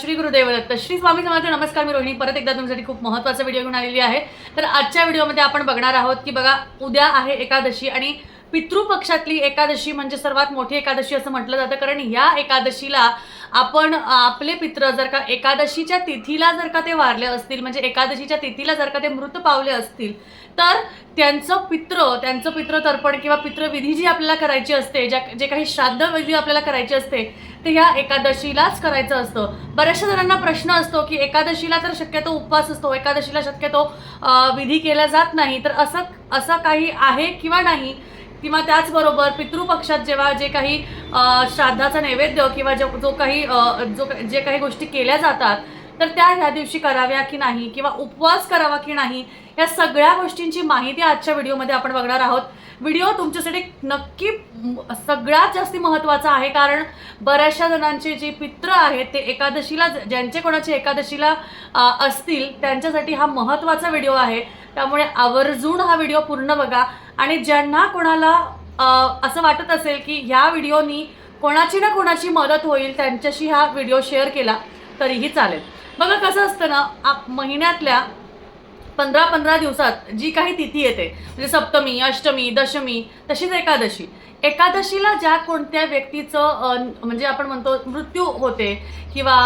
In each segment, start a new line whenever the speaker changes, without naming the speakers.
श्री गुरुदेवदत्त श्री स्वामी समर्थ नमस्कार मी रोहिणी. परत एकदा तुमच्यासाठी खूप महत्त्वाचा व्हिडिओ घेऊन आलेली आहे. तर आजच्या व्हिडिओमध्ये आपण बघणार आहोत की बघा उद्या आहे एकादशी आणि पितृपक्षातली एकादशी म्हणजे सर्वात मोठी एकादशी असं म्हटलं जातं. कारण या एकादशीला आपण आपले पित्र जर का एकादशीच्या तिथीला जर का ते वारले असतील म्हणजे एकादशीच्या तिथीला जर का ते मृत पावले असतील तर त्यांचं पित्र त्यांचं पितृतर्पण किंवा पितृविधी जी आपल्याला करायची असते ज्या जे काही श्राद्धविधी आपल्याला करायची असते ते ह्या एकादशीलाच करायचं असतं. बऱ्याचशा जणांना प्रश्न असतो की एकादशीला तर शक्यतो उपवास असतो एकादशीला शक्यतो विधी केला जात नाही तर असं असं काही आहे किंवा नाही? किंवा त्याचबरोबर पितृपक्षात जेव्हा जे काही श्राद्धाचा नैवेद्य किंवा जो जो काही जो जे काही गोष्टी केल्या जातात तर त्या ह्या दिवशी कराव्या की नाही? किंवा उपवास करावा की नाही? या सगळ्या गोष्टींची माहिती आजच्या व्हिडिओमध्ये आपण बघणार आहोत. व्हिडिओ तुमच्यासाठी नक्की सगळ्यात जास्ती महत्त्वाचा आहे कारण बऱ्याचशा जणांचे जे पित्र आहेत ते एकादशीला ज्यांचे कोणाचे एकादशीला असतील त्यांच्यासाठी हा महत्त्वाचा व्हिडिओ आहे. त्यामुळे आवर्जून हा व्हिडिओ पूर्ण बघा. आणि ज्यांना कोणाला असं वाटत असेल की ह्या व्हिडिओनी कोणाची ना कोणाची मदत होईल त्यांच्याशी हा व्हिडिओ शेअर केला तरीही चालेल. बघा कसं असतं ना आप महिन्यातल्या पंधरा पंधरा दिवसात जी काही तिथी येते म्हणजे सप्तमी अष्टमी दशमी तशीच एकादशी. एकादशीला ज्या कोणत्या व्यक्तीचं म्हणजे आपण म्हणतो मृत्यू होते किंवा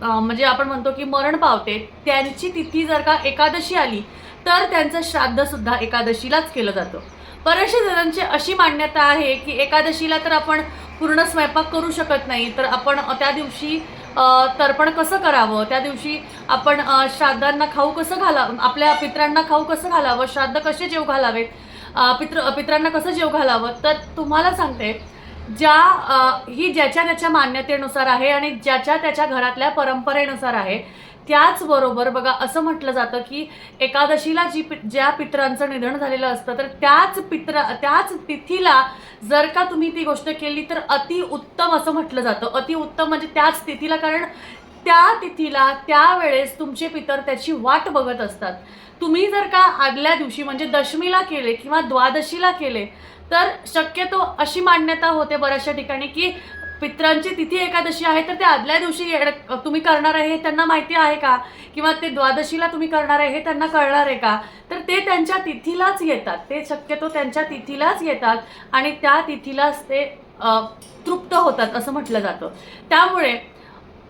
म्हणजे आपण म्हणतो की मरण पावते त्यांची तिथी जर का एकादशी आली तर त्यांचं श्राद्ध सुद्धा एकादशीलाच केलं जातं. बऱ्याचशा जणांची अशी मान्यता आहे की एकादशीला तर आपण पूर्ण स्वयंपाक करू शकत नाही तर आपण त्या दिवशी तर्पण कसं करावं? त्या दिवशी आपण श्राद्धांना खाऊ कसं घाला आपल्या पित्रांना खाऊ कसं घालावं? श्राद्ध कसे जेव घालावेत? पित्र पित्रांना कसं जेव घालावं? तर तुम्हाला सांगते ज्या ही ज्याच्या त्याच्या मान्यतेनुसार आहे आणि ज्याच्या त्याच्या घरातल्या परंपरेनुसार आहे त्याचबरोबर बघा असं म्हटलं जातं की एकादशीला जी पि- ज्या पित्रांचं निधन झालेलं असतं तर त्याच पित्र त्याच तिथीला जर का तुम्ही ती गोष्ट केली तर अति उत्तम असं म्हटलं जातं. अति उत्तम म्हणजे त्याच तिथीला कारण त्या तिथीला त्यावेळेस तुमचे पितर त्याची वाट बघत असतात. तुम्ही जर का आदल्या दिवशी म्हणजे दशमीला केले किंवा द्वादशीला केले तर शक्यतो अशी मान्यता होते बऱ्याचशा ठिकाणी की पित्रांची तिथी एकादशी आहे तर ते आदल्या दिवशी तुम्ही करणार आहे हे त्यांना माहिती आहे का? किंवा ते द्वादशीला तुम्ही करणार आहे हे त्यांना कळणार आहे का? तर ते त्यांच्या तिथीलाच येतात. ते शक्यतो त्यांच्या तिथीलाच येतात आणि त्या तिथीलाच ते तृप्त होतात असं म्हटलं जातं. त्यामुळे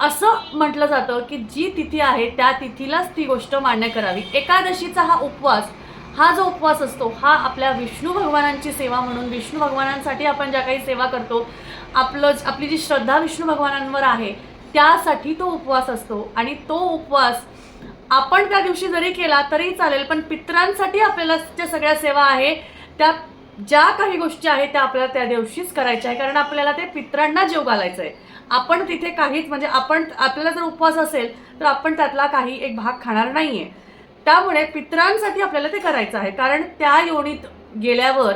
असं म्हटलं जातं की जी तिथी आहे त्या तिथीलाच ती गोष्ट मान्य करावी. एकादशीचा हा उपवास हा जो उपवास असतो हा आपल्या विष्णू भगवानांची सेवा म्हणून विष्णू भगवानांसाठी आपण ज्या काही सेवा करतो आपलं आपली जी श्रद्धा विष्णू भगवानांवर आहे त्यासाठी तो उपवास असतो. आणि तो उपवास आपण त्या दिवशी जरी केला तरी चालेल पण पित्रांसाठी आपल्याला ज्या सगळ्या सेवा आहे त्या ज्या काही गोष्टी आहेत त्या आपल्याला त्या दिवशीच करायच्या आहे. कारण आपल्याला ते पित्रांना जीव घालायचं आहे आपण तिथे काहीच म्हणजे आपण आपल्याला जर उपवास असेल तर आपण त्यातला काही एक भाग खाणार नाही आहे त्यामुळे पित्रांसाठी आपल्याला ते करायचं आहे. कारण त्या योनीत गेल्यावर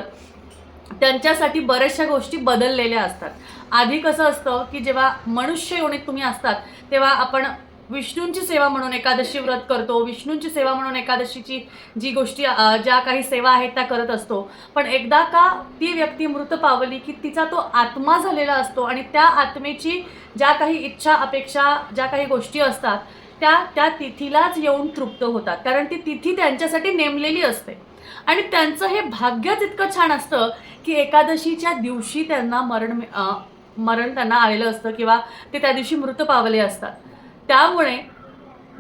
त्यांच्यासाठी बऱ्याचशा गोष्टी बदललेल्या असतात. आधी कसं असतं की जेव्हा मनुष्य योनीत तुम्ही असतात तेव्हा आपण विष्णूंची सेवा म्हणून एकादशी व्रत करतो विष्णूंची सेवा म्हणून एकादशीची जी गोष्टी ज्या काही सेवा आहेत त्या करत असतो. पण एकदा का ती व्यक्ती मृत पावली की तिचा तो आत्मा झालेला असतो आणि त्या आत्मेची ज्या काही इच्छा अपेक्षा ज्या काही गोष्टी असतात त्या त्या तिथीलाच येऊन तृप्त होतात. कारण ती तिथी त्यांच्यासाठी नेमलेली असते. आणि त्यांचं हे भाग्यच इतकं छान असतं की एकादशीच्या दिवशी त्यांना मरण मरण त्यांना आलेलं असतं किंवा ते त्या दिवशी मृत पावले असतात. त्यामुळे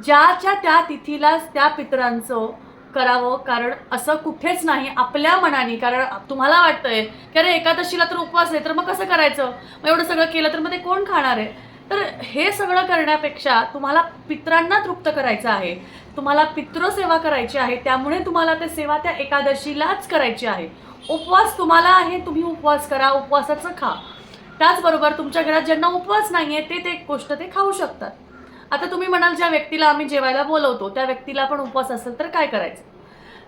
ज्याच्या त्या तिथीलाच त्या पितरांचं करावं कारण असं कुठेच नाही आपल्या मनाने कारण तुम्हाला वाटतंय की अरे एकादशीला तर उपवास आहे तर मग कसं करायचं? मग एवढं सगळं केलं तर मग ते कोण खाणार आहे? तर हे सगळं करण्यापेक्षा तुम्हाला पित्रांना तृप्त करायचं आहे. तुम्हाला पितृसेवा करायची आहे त्यामुळे तुम्हाला ते सेवा त्या एकादशीलाच करायची आहे. उपवास तुम्हाला आहे तुम्ही उपवास करा उपवासाचं खा. त्याचबरोबर तुमच्या घरात ज्यांना उपवास नाही आहे ते ते गोष्ट ते खाऊ शकतात. आता तुम्ही म्हणाल ज्या व्यक्तीला आम्ही जेवायला बोलवतो त्या व्यक्तीला पण उपवास असेल तर काय करायचं?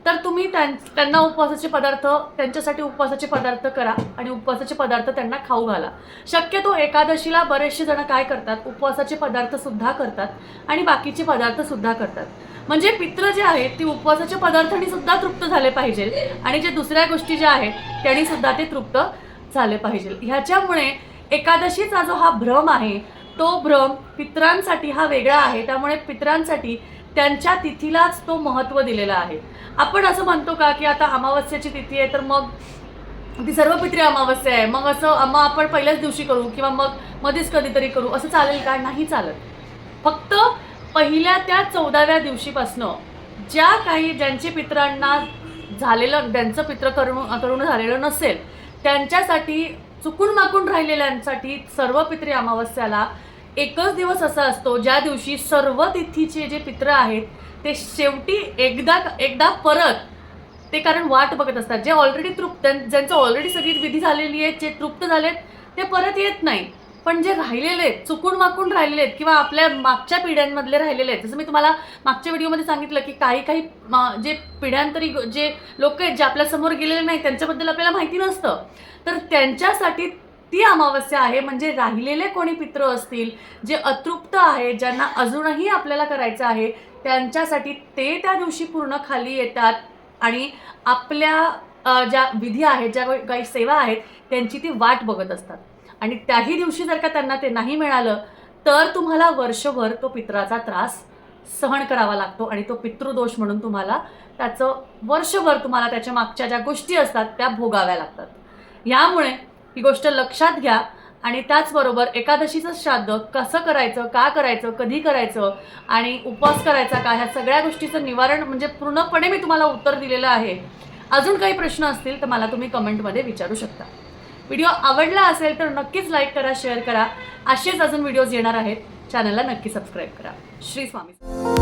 तर तुम्ही त्यां त्यांना उपवासाचे पदार्थ त्यांच्यासाठी उपवासाचे पदार्थ करा आणि उपवासाचे पदार्थ त्यांना खाऊ घाला. शक्यतो एकादशीला बरेचसे जण काय करतात? उपवासाचे पदार्थ सुद्धा करतात आणि बाकीचे पदार्थ सुद्धा करतात. म्हणजे पित्र जे आहेत ते उपवासाच्या पदार्थांनी सुद्धा तृप्त झाले पाहिजे आणि जे दुसऱ्या गोष्टी ज्या आहेत त्यांनी सुद्धा ते तृप्त झाले पाहिजे. ह्याच्यामुळे एकादशीचा जो हा भ्रम आहे तो भ्रम पित्रांसाठी हा वेगळा आहे. त्यामुळे पित्रांसाठी त्यांच्या तिथीलाच तो महत्त्व दिलेला आहे. आपण असं म्हणतो का की आता अमावस्याची तिथी आहे तर मग ती सर्व पित्री अमावस्या आहे. मग असं मग आपण पहिल्याच दिवशी करू किंवा मग मध्येच कधीतरी करू असं चालेल का? नाही चालत. फक्त पहिल्या त्या चौदाव्या दिवशीपासनं ज्या काही ज्यांचे पित्रांना झालेलं ज्यांचं पित्र करून करून झालेलं नसेल त्यांच्यासाठी चुकून माकून राहिलेल्यांसाठी सर्व पित्री अमावस्याला एकच दिवस असा असतो ज्या दिवशी सर्व तिथीचे जे पित्र आहेत ते शेवटी एकदा एकदा परत ते कारण वाट बघत असतात. जे ऑलरेडी तृप्त ज्यांचं ऑलरेडी सगळी विधी झालेली आहे जे तृप्त झालेत ते परत येत नाही. पण जे राहिलेले आहेत चुकून माकून राहिलेले आहेत किंवा आपल्या मागच्या पिढ्यांमधले राहिलेले आहेत जसं मी तुम्हाला मागच्या व्हिडिओमध्ये सांगितलं की काही काही जे पिढ्यांतरी ग- जे लोक आहेत जे आपल्यासमोर गेलेले नाही त्यांच्याबद्दल आपल्याला माहिती नसतं. तर त्यांच्यासाठी ती अमावस्या आहे म्हणजे राहिलेले कोणी पित्र असतील जे अतृप्त आहेत ज्यांना अजूनही आपल्याला करायचं आहे त्यांच्यासाठी ते त्या दिवशी पूर्ण खाली येतात. आणि आपल्या ज्या विधी आहेत ज्या काही- काही सेवा आहेत त्यांची ती वाट बघत असतात. आणि त्याही दिवशी जर का त्यांना ते नाही मिळालं तर तुम्हाला वर्षभर तो पित्राचा त्रास सहन करावा लागतो आणि तो पितृदोष म्हणून तुम्हाला त्याचं वर्षभर तुम्हाला त्याच्या मागच्या ज्या गोष्टी असतात त्या भोगाव्या लागतात. यामुळे ही गोष्ट लक्षात घ्या आणि त्याचबरोबर एकादशीचं श्राद्ध कसं करायचं का करायचं कधी करायचं आणि उपवास करायचा का ह्या सगळ्या गोष्टीचं निवारण म्हणजे पूर्णपणे मी तुम्हाला उत्तर दिलेलं आहे. अजून काही प्रश्न असतील तर मला तुम्ही कमेंटमध्ये विचारू शकता. व्हिडिओ आवडला असेल तर नक्कीच लाईक करा शेअर करा. असेच अजून व्हिडिओज येणार आहेत. चॅनलला नक्की सबस्क्राईब करा. श्री स्वामी